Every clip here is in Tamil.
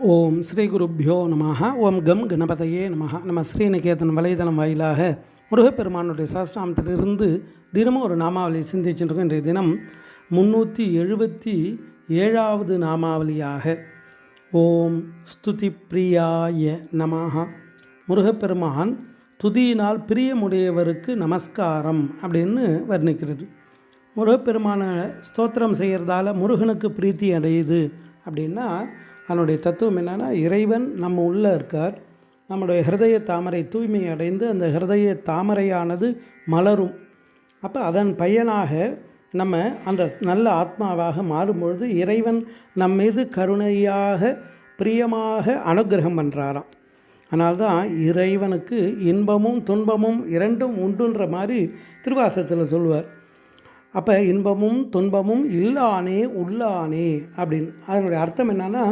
ஓம் ஸ்ரீ குருப்பியோ நமஹ. ஓம் கம் கணபதையே நமஹ. நம்ம ஸ்ரீநிகேதன் வலைதளம் வாயிலாக முருகப்பெருமானுடைய சாஸ்திராமத்திலிருந்து தினமும் ஒரு நாமாவளி சிந்திச்சுருக்கோம் இன்றைய தினம் முன்னூற்றி எழுபத்தி ஏழாவது நாமாவளியாக. ஓம் ஸ்துதி பிரியாய நமஹ. முருகப்பெருமான் துதியினால் பிரியமுடையவருக்கு நமஸ்காரம் அப்படின்னு வர்ணிக்கிறது. முருகப்பெருமான ஸ்தோத்திரம் செய்கிறதால முருகனுக்கு பிரீத்தி அடையுது அப்படின்னா அதனுடைய தத்துவம் என்னென்னா இறைவன் நம்ம உள்ளே இருக்கார். நம்முடைய ஹிருதய தாமரை தூய்மை அடைந்து அந்த ஹிருதய தாமரையானது மலரும். அப்போ அதன் பயனாக நம்ம அந்த நல்ல ஆத்மாவாக மாறும்பொழுது இறைவன் நம் மீது கருணையாக பிரியமாக அனுக்கிரகம் பண்ணுறாராம் அதனால்தான் இறைவனுக்கு இன்பமும் துன்பமும் இரண்டும் உண்டுன்ற மாதிரி திருவாசத்தில் சொல்லுவார். அப்போ இன்பமும் துன்பமும் இல்லானே உள்ளானே அப்படின்னு. அதனுடைய அர்த்தம் என்னன்னா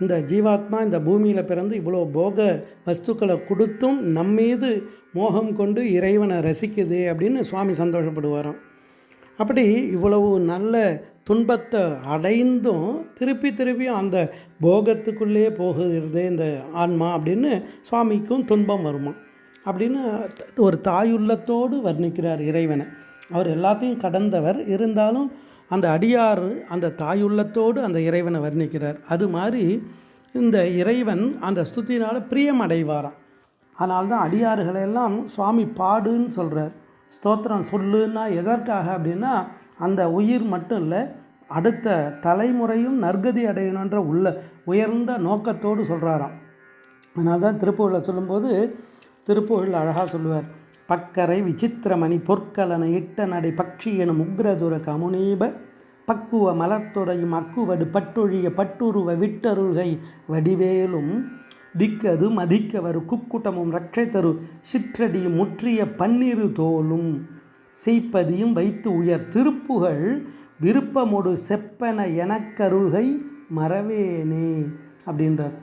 இந்த ஜீவாத்மா இந்த பூமியில் பிறந்து இவ்வளோ போக வஸ்துக்களை கொடுத்தும் நம்மீது மோகம் கொண்டு இறைவனை ரசிக்குது அப்படின்னு சுவாமி சந்தோஷப்படுவாராம். அப்படி இவ்வளவு நல்ல துன்பத்தை அடைந்தும் திருப்பி திருப்பி அந்த போகத்துக்குள்ளே போகிறது இந்த ஆன்மா அப்படின்னு சுவாமிக்கும் துன்பம் வருமா? அப்படின்னு ஒரு தாயுள்ளத்தோடு வர்ணிக்கிறார் இறைவனை. அவர் எல்லாத்தையும் கடந்தவர். இருந்தாலும் அந்த அடியார் அந்த தாயுள்ளத்தோடு அந்த இறைவனை வர்ணிக்கிறார். அது மாதிரி இந்த இறைவன் அந்த ஸ்துத்தினால் பிரியம் அடைவாராம் அதனால்தான் அடியார்களெல்லாம் சுவாமி பாடுன்னு சொல்கிறார் ஸ்தோத்திரம் சொல்லுன்னா எதற்காக அப்படின்னா அந்த உயிர் மட்டும் இல்லை அடுத்த தலைமுறையும் நற்கதி அடையணுன்ற உள்ள உயர்ந்த நோக்கத்தோடு சொல்கிறாராம் அதனால தான் திருப்பூரில் சொல்லும்போது திருப்பூரில் அழகாக சொல்லுவார் பக்கரை விசித்திரமணி பொற்கலனை இட்ட நடை பக்ஷி எனும் உக்ரதுர கமுனீப பக்குவ மலர்த்தொடையும் அக்குவடு பட்டொழிய பட்டுருவ விட்டருள்கை வடிவேலும் திக்கது மதிக்கவரு குக்குட்டமும் ரட்சை தரு சிற்றடியும் முற்றிய பன்னிரு தோலும். செய்ப்பதியும் வைத்து உயர் திருப்புகழ் விருப்பமொடு செப்பன எனக்கருகை மறவேனே அப்படின்றார்.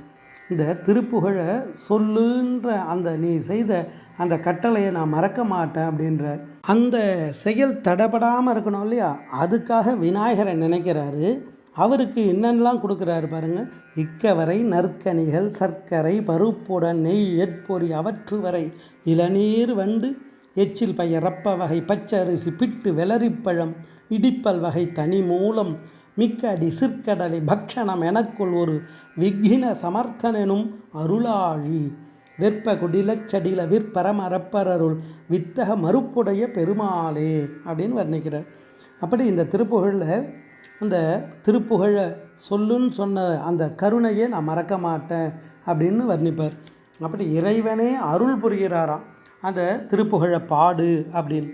இந்த திருப்புகழை சொல்லுன்ற அந்த நீ செய்த அந்த கட்டளையை நான் மறக்க மாட்டேன் அப்படின்ற அந்த செயல் தடபடாமல் இருக்கணும் இல்லையா? அதுக்காக விநாயகரை நினைக்கிறாரு. அவருக்கு என்னென்னலாம் கொடுக்குறாரு பாருங்கள் இக்கவரை நற்கனிகள் சர்க்கரை பருப்புடன் நெய் எட்பொறி அவற்று வரை இளநீர் வண்டு எச்சில் பைய ரப்ப வகை பச்சரிசி பிட்டு வெளரிப்பழம் இடிப்பல் வகை தனி மூலம் மிக்க அடி சிற்கடலை பக்ஷணம் எனக்குள் ஒரு விக்ன சமர்த்தனெனும் அருளாழி. வெற்ப குடிலச்சடில விற்பரம் அறப்பரருள் வித்தக மறுப்புடைய பெருமாளே அப்படின்னு வர்ணிக்கிறார். அப்படி இந்த திருப்புகழில் அந்த திருப்புகழை சொல்லுன்னு சொன்ன அந்த கருணையை நான் மறக்க மாட்டேன் அப்படின்னு வர்ணிப்பார். அப்படி இறைவனே அருள் புரிகிறாராம். அந்த திருப்புகழை பாடு அப்படின்னு.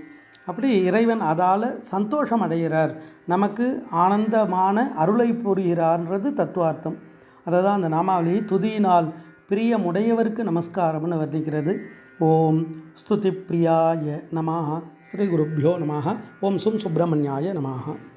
அப்படி இறைவன் அதால் சந்தோஷம் அடைகிறார். நமக்கு ஆனந்தமான அருளை புரிகிறார்ன்றது தத்துவார்த்தம். அதை தான் அந்த நாமாவளி துதியினால் பிரியமுடையவருக்கு நமஸ்காரம்னு வர்ணிக்கிறது. ஓம் ஸ்துதி பிரியாய நமாக ஸ்ரீ குருப்பியோ நமாக ஓம் சும் சுப்பிரமணியாய நமாக